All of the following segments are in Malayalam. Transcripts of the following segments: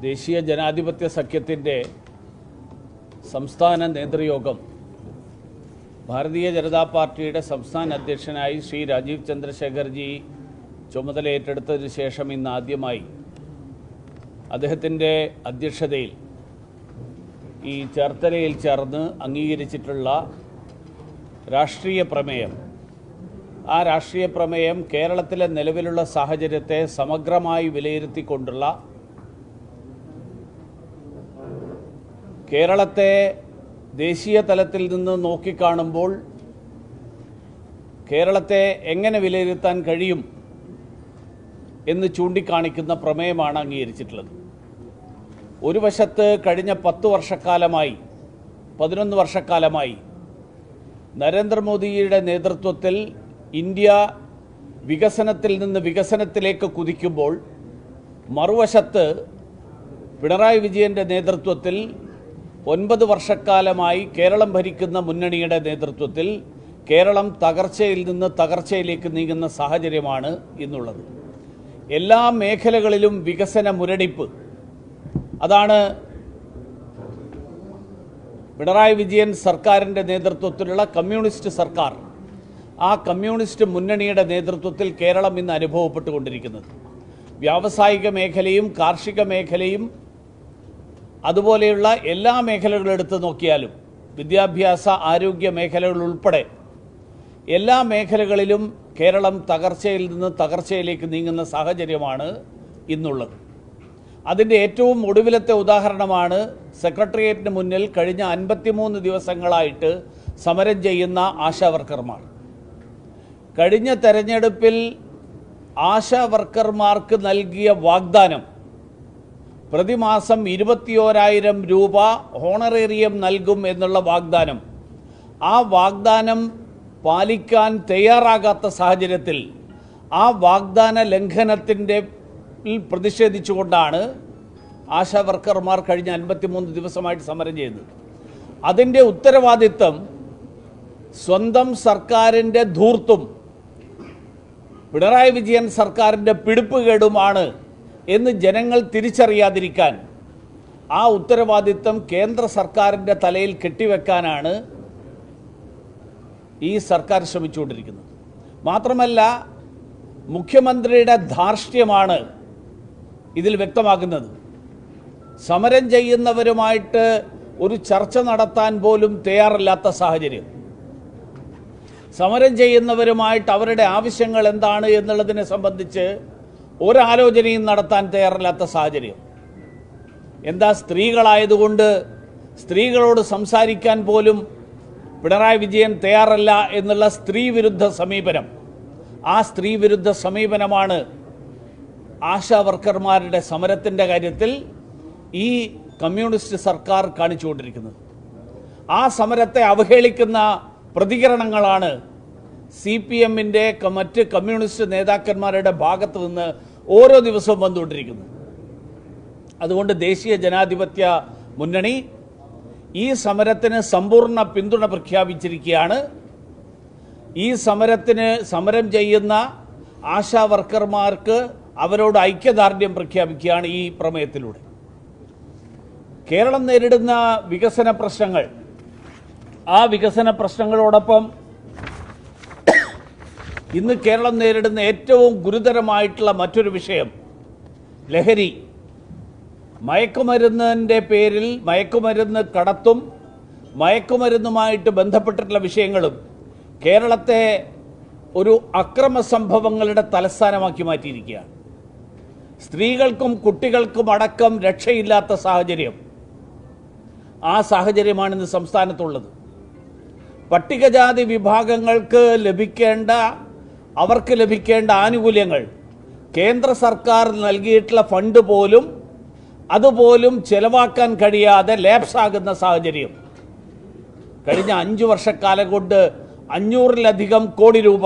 ദേശീയ ജനാധിപത്യ സഖ്യത്തിന്റെ സംസ്ഥാന നേതൃയോഗം ഭാരതീയ ജനതാ പാർട്ടിയുടെ സംസ്ഥാന അധ്യക്ഷനായി ശ്രീ രാജീവ് ചന്ദ്രശേഖർജി ചുമതലയേറ്റെടുത്തതിന് ശേഷം ഇന്ന് ആദ്യമായി അദ്ദേഹത്തിന്റെ അധ്യക്ഷതയിൽ ഈ ചേർത്തലയിൽ ചേർന്ന് അംഗീകരിച്ചിട്ടുള്ള രാഷ്ട്രീയ പ്രമേയം. ആ രാഷ്ട്രീയ പ്രമേയം കേരളത്തിലെ നിലവിലുള്ള സാഹചര്യത്തെ സമഗ്രമായി വിലയിരുത്തിക്കൊണ്ടുള്ള കേരളത്തെ ദേശീയ തലത്തിൽ നിന്ന് നോക്കിക്കാണുമ്പോൾ കേരളത്തെ എങ്ങനെ വിലയിരുത്താൻ കഴിയും എന്ന് ചൂണ്ടിക്കാണിക്കുന്ന പ്രമേയമാണ് അംഗീകരിച്ചിട്ടുള്ളത്. ഒരു വശത്ത് കഴിഞ്ഞ പത്ത് വർഷക്കാലമായി പതിനൊന്ന് വർഷക്കാലമായി നരേന്ദ്രമോദിയുടെ നേതൃത്വത്തിൽ ഇന്ത്യ വികസനത്തിൽ നിന്ന് വികസനത്തിലേക്ക് കുതിക്കുമ്പോൾ മറുവശത്ത് പിണറായി വിജയന്റെ നേതൃത്വത്തിൽ ഒൻപത് വർഷക്കാലമായി കേരളം ഭരിക്കുന്ന മുന്നണിയുടെ നേതൃത്വത്തിൽ കേരളം തകർച്ചയിൽ നിന്ന് തകർച്ചയിലേക്ക് നീങ്ങുന്ന സാഹചര്യമാണ് ഇന്നുള്ളത്. എല്ലാ മേഖലകളിലും വികസന മുരടിപ്പ്. അതാണ് പിണറായി വിജയൻ സർക്കാരിന്റെ നേതൃത്വത്തിലുള്ള കമ്മ്യൂണിസ്റ്റ് സർക്കാർ. ആ കമ്മ്യൂണിസ്റ്റ് മുന്നണിയുടെ നേതൃത്വത്തിൽ കേരളം ഇന്ന് അനുഭവപ്പെട്ടുകൊണ്ടിരിക്കുന്നത്. വ്യാവസായിക മേഖലയും കാർഷിക മേഖലയും അതുപോലെയുള്ള എല്ലാ മേഖലകളും എടുത്ത് നോക്കിയാലും വിദ്യാഭ്യാസ ആരോഗ്യ മേഖലകൾ ഉൾപ്പെടെ എല്ലാ മേഖലകളിലും കേരളം തകർച്ചയിൽ നിന്ന് തകർച്ചയിലേക്ക് നീങ്ങുന്ന സാഹചര്യമാണ് ഇന്നുള്ളത്. അതിന്റെ ഏറ്റവും ഒടുവിലത്തെ ഉദാഹരണമാണ് സെക്രട്ടേറിയറ്റിന് മുന്നിൽ കഴിഞ്ഞ അൻപത്തിമൂന്ന് ദിവസങ്ങളായിട്ട് സമരം ചെയ്യുന്ന ആശാവർക്കർമാർ കഴിഞ്ഞ തെരഞ്ഞെടുപ്പിൽ ആശാവർക്കർമാർക്ക് നൽകിയ വാഗ്ദാനം പ്രതിമാസം ഇരുപത്തിയോരായിരം രൂപ ഹോണറേറിയം നൽകും എന്നുള്ള വാഗ്ദാനം. ആ വാഗ്ദാനം പാലിക്കാൻ തയ്യാറാകാത്ത സാഹചര്യത്തിൽ ആ വാഗ്ദാന ലംഘനത്തിന്റെ പ്രതിഷേധിച്ചുകൊണ്ടാണ് ആശാ വർക്കർമാർ കഴിഞ്ഞ അൻപത്തിമൂന്ന് ദിവസമായിട്ട് സമരം ചെയ്യുന്നത് അതിന്റെ ഉത്തരവാദിത്വം സ്വന്തം സർക്കാരിന്റെ ധൂർത്തും പിണറായി വിജയൻ സർക്കാരിന്റെ പിടിപ്പുകേടുമാണ് എന്ന് ജനങ്ങൾ തിരിച്ചറിയാതിരിക്കാൻ ആ ഉത്തരവാദിത്വം കേന്ദ്ര സർക്കാരിന്റെ തലയിൽ കെട്ടിവെക്കാനാണ് ഈ സർക്കാർ ശ്രമിച്ചുകൊണ്ടിരിക്കുന്നത്. മാത്രമല്ല മുഖ്യമന്ത്രിയുടെ ധാർഷ്ട്യമാണ് ഇതിൽ വ്യക്തമാക്കുന്നത് സമരം ചെയ്യുന്നവരുമായിട്ട് ഒരു ചർച്ച നടത്താൻ പോലും തയ്യാറല്ലാത്ത സാഹചര്യം. സമരം ചെയ്യുന്നവരുമായിട്ട് അവരുടെ ആവശ്യങ്ങൾ എന്താണ് എന്നുള്ളതിനെ സംബന്ധിച്ച് ഒരാലോചനയും നടത്താൻ തയ്യാറല്ലാത്ത സാഹചര്യം. എന്താ സ്ത്രീകളായതുകൊണ്ട് സ്ത്രീകളോട് സംസാരിക്കാൻ പോലും പിണറായി വിജയൻ തയ്യാറല്ല എന്നുള്ള സ്ത്രീ വിരുദ്ധ സമീപനം. ആ സ്ത്രീ വിരുദ്ധ സമീപനമാണ് ആശാ വർക്കർമാരുടെ സമരത്തിന്റെ കാര്യത്തിൽ ഈ കമ്മ്യൂണിസ്റ്റ് സർക്കാർ കാണിച്ചുകൊണ്ടിരിക്കുന്നത്. ആ സമരത്തെ അവഹേളിക്കുന്ന പ്രതികരണങ്ങളാണ് സി പി എമ്മിന്റെ മറ്റ് കമ്മ്യൂണിസ്റ്റ് നേതാക്കന്മാരുടെ ഭാഗത്ത് നിന്ന് ഓരോ ദിവസവും വന്നുകൊണ്ടിരിക്കുന്നത് അതുകൊണ്ട് ദേശീയ ജനാധിപത്യ മുന്നണി ഈ സമരത്തിന് സമ്പൂർണ പിന്തുണ പ്രഖ്യാപിച്ചിരിക്കുകയാണ്. ഈ സമരത്തിന് സമരം ചെയ്യുന്ന ആശാ വർക്കർമാർക്ക് അവരോട് ഐക്യദാർഢ്യം പ്രഖ്യാപിക്കുകയാണ് ഈ പ്രമേയത്തിലൂടെ. കേരളം നേരിടുന്ന വികസന പ്രശ്നങ്ങൾ ആ വികസന പ്രശ്നങ്ങളോടൊപ്പം ഇന്ന് കേരളം നേരിടുന്ന ഏറ്റവും ഗുരുതരമായിട്ടുള്ള മറ്റൊരു വിഷയം ലഹരി. മയക്കുമരുന്നിന്റെ പേരിൽ മയക്കുമരുന്ന് കടത്തും മയക്കുമരുന്നുമായിട്ട് ബന്ധപ്പെട്ടിട്ടുള്ള വിഷയങ്ങളും കേരളത്തെ ഒരു അക്രമ സംഭവങ്ങളുടെ തലസ്ഥാനമാക്കി മാറ്റിയിരിക്കുകയാണ്. സ്ത്രീകൾക്കും കുട്ടികൾക്കും അടക്കം രക്ഷയില്ലാത്ത സാഹചര്യം. ആ സാഹചര്യമാണ് ഇന്ന് സംസ്ഥാനത്തുള്ളത്. പട്ടികജാതി വിഭാഗങ്ങൾക്ക് ലഭിക്കേണ്ട അവർക്ക് ലഭിക്കേണ്ട ആനുകൂല്യങ്ങൾ. കേന്ദ്ര സർക്കാർ നൽകിയിട്ടുള്ള ഫണ്ട് പോലും അതുപോലും ചെലവാക്കാൻ കഴിയാതെ ലാപ്സ് ആകുന്ന സാഹചര്യം. കഴിഞ്ഞ അഞ്ചു വർഷക്കാലം കൊണ്ട് അഞ്ഞൂറിലധികം കോടി രൂപ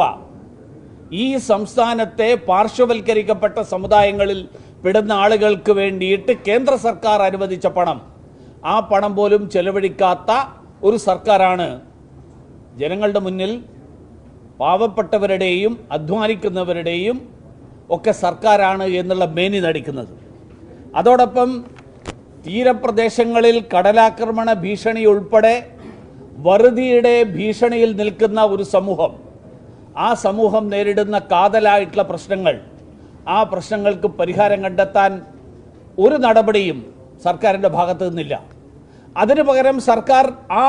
ഈ സംസ്ഥാനത്തെ പാർശ്വവൽക്കരിക്കപ്പെട്ട സമുദായങ്ങളിൽ പെടുന്ന ആളുകൾക്ക് വേണ്ടിയിട്ട് കേന്ദ്ര സർക്കാർ അനുവദിച്ച പണം. ആ പണം പോലും ചെലവഴിക്കാത്ത ഒരു സർക്കാരാണ് ജനങ്ങളുടെ മുന്നിൽ പാവപ്പെട്ടവരുടെയും അധ്വാനിക്കുന്നവരുടെയും ഒക്കെ സർക്കാരാണ് എന്നുള്ള മേനി നടിക്കുന്നത്. അതോടൊപ്പം തീരപ്രദേശങ്ങളിൽ കടലാക്രമണ ഭീഷണി ഉൾപ്പെടെ വറുതിയുടെ ഭീഷണിയിൽ നിൽക്കുന്ന ഒരു സമൂഹം. ആ സമൂഹം നേരിടുന്ന കാതലായിട്ടുള്ള പ്രശ്നങ്ങൾ ആ പ്രശ്നങ്ങൾക്ക് പരിഹാരം കണ്ടെത്താൻ ഒരു നടപടിയും സർക്കാരിന്റെ ഭാഗത്തു നിന്നില്ല. അതിനു പകരം സർക്കാർ ആ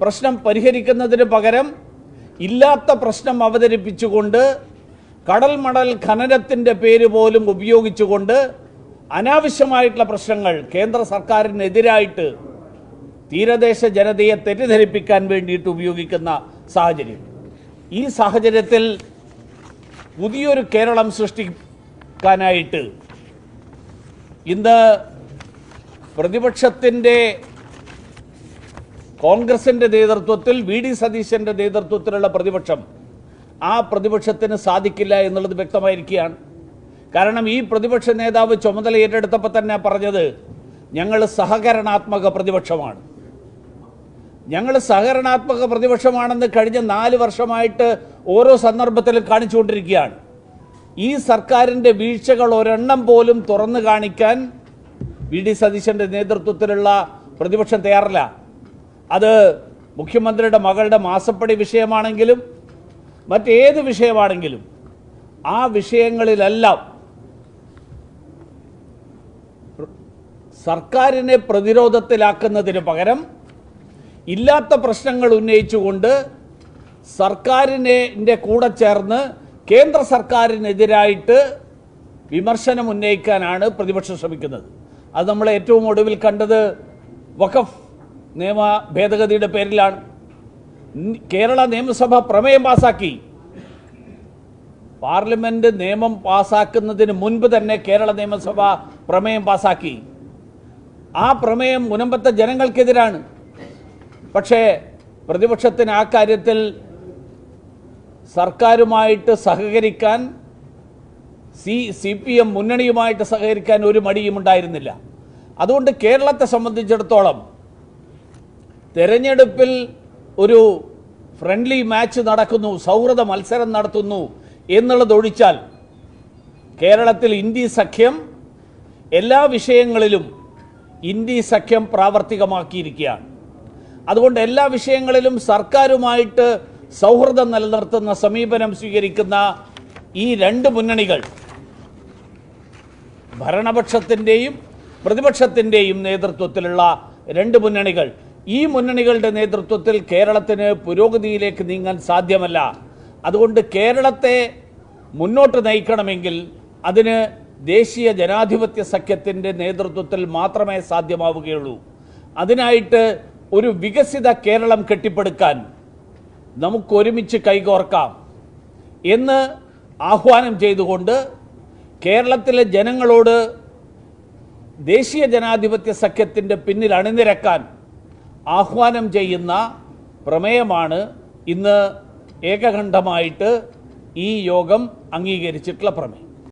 പ്രശ്നം പരിഹരിക്കുന്നതിന് പകരം ഇല്ലാത്ത പ്രശ്നം അവതരിപ്പിച്ചുകൊണ്ട് കടൽ മണൽ ഖനനത്തിന്റെ പേര് പോലും ഉപയോഗിച്ചുകൊണ്ട് അനാവശ്യമായിട്ടുള്ള പ്രശ്നങ്ങൾ കേന്ദ്ര സർക്കാരിനെതിരായിട്ട് തീരദേശ ജനതയെ തെറ്റിദ്ധരിപ്പിക്കാൻ വേണ്ടിയിട്ട് ഉപയോഗിക്കുന്ന സാഹചര്യം. ഈ സാഹചര്യത്തിൽ പുതിയൊരു കേരളം സൃഷ്ടിക്കാനായിട്ട് ഇന്ന് പ്രതിപക്ഷത്തിന്റെ കോൺഗ്രസിന്റെ നേതൃത്വത്തിൽ വി ഡി സതീശന്റെ നേതൃത്വത്തിലുള്ള പ്രതിപക്ഷം ആ പ്രതിപക്ഷത്തിന് സാധിക്കില്ല എന്നുള്ളത് വ്യക്തമായിരിക്കുകയാണ്. കാരണം ഈ പ്രതിപക്ഷ നേതാവ് ചുമതല ഏറ്റെടുത്തപ്പോൾ തന്നെ പറഞ്ഞത് ഞങ്ങൾ സഹകരണാത്മക പ്രതിപക്ഷമാണ്. ഞങ്ങൾ സഹകരണാത്മക പ്രതിപക്ഷമാണെന്ന് കഴിഞ്ഞ നാല് വർഷമായിട്ട് ഓരോ സന്ദർഭത്തിലും കാണിച്ചുകൊണ്ടിരിക്കുകയാണ്. ഈ സർക്കാരിന്റെ വീഴ്ചകൾ ഒരെണ്ണം പോലും തുറന്നു കാണിക്കാൻ വി ഡി സതീശന്റെ നേതൃത്വത്തിലുള്ള പ്രതിപക്ഷം തയ്യാറല്ല. അത് മുഖ്യമന്ത്രിയുടെ മകളുടെ മാസപ്പടി വിഷയമാണെങ്കിലും മറ്റേത് വിഷയമാണെങ്കിലും ആ വിഷയങ്ങളിലെല്ലാം സർക്കാരിനെ പ്രതിരോധത്തിലാക്കുന്നതിന് പകരം ഇല്ലാത്ത പ്രശ്നങ്ങൾ ഉന്നയിച്ചുകൊണ്ട് സർക്കാരിനെ കൂടെ ചേർന്ന് കേന്ദ്ര സർക്കാരിനെതിരായിട്ട് വിമർശനം ഉന്നയിക്കാനാണ് പ്രതിപക്ഷം ശ്രമിക്കുന്നത്. അത് നമ്മൾ ഏറ്റവും ഒടുവിൽ കണ്ടത് വഖഫ് നിയമ ഭേദഗതിയുടെ പേരിലാണ്. കേരള നിയമസഭ പ്രമേയം പാസാക്കി. പാർലമെന്റ് നിയമം പാസാക്കുന്നതിന് മുൻപ് തന്നെ കേരള നിയമസഭ പ്രമേയം പാസാക്കി. ആ പ്രമേയം മുനമ്പത്തെ ജനങ്ങൾക്കെതിരാണ്. പക്ഷേ പ്രതിപക്ഷത്തിന് ആ കാര്യത്തിൽ സർക്കാരുമായിട്ട് സഹകരിക്കാൻ സി സി പി എം മുന്നണിയുമായിട്ട് സഹകരിക്കാൻ ഒരു മടിയും ഉണ്ടായിരുന്നില്ല അതുകൊണ്ട് കേരളത്തെ സംബന്ധിച്ചിടത്തോളം തെരഞ്ഞെടുപ്പിൽ ഒരു ഫ്രണ്ട്ലി മാച്ച് നടക്കുന്നു സൗഹൃദ മത്സരം നടത്തുന്നു എന്നുള്ളതൊഴിച്ചാൽ കേരളത്തിൽ ഇന്ത്യ സഖ്യം എല്ലാ വിഷയങ്ങളിലും ഇന്ത്യ സഖ്യം പ്രാവർത്തികമാക്കിയിരിക്കുകയാണ്. അതുകൊണ്ട് എല്ലാ വിഷയങ്ങളിലും സർക്കാരുമായിട്ട് സൗഹൃദം നിലനിർത്തുന്ന സമീപനം സ്വീകരിക്കുന്ന ഈ രണ്ട് മുന്നണികൾ ഭരണപക്ഷത്തിന്റെയും പ്രതിപക്ഷത്തിന്റെയും നേതൃത്വത്തിലുള്ള രണ്ട് മുന്നണികൾ ഈ മുന്നണികളുടെ നേതൃത്വത്തിൽ കേരളത്തിന് പുരോഗതിയിലേക്ക് നീങ്ങാൻ സാധ്യമല്ല. അതുകൊണ്ട് കേരളത്തെ മുന്നോട്ട് നയിക്കണമെങ്കിൽ അതിന് ദേശീയ ജനാധിപത്യ സഖ്യത്തിന്റെ നേതൃത്വത്തിൽ മാത്രമേ സാധ്യമാവുകയുള്ളൂ. അതിനായിട്ട് ഒരു വികസിത കേരളം കെട്ടിപ്പടുക്കാൻ നമുക്കൊരുമിച്ച് കൈകോർക്കാം എന്ന് ആഹ്വാനം ചെയ്തുകൊണ്ട് കേരളത്തിലെ ജനങ്ങളോട് ദേശീയ ജനാധിപത്യ സഖ്യത്തിന്റെ പിന്നിൽ അണിനിരക്കാൻ ആഹ്വാനം ചെയ്യുന്ന പ്രമേയമാണ് ഇന്ന് ഏകകണ്ഠമായിട്ട് ഈ യോഗം അംഗീകരിച്ചിട്ടുള്ള പ്രമേയം.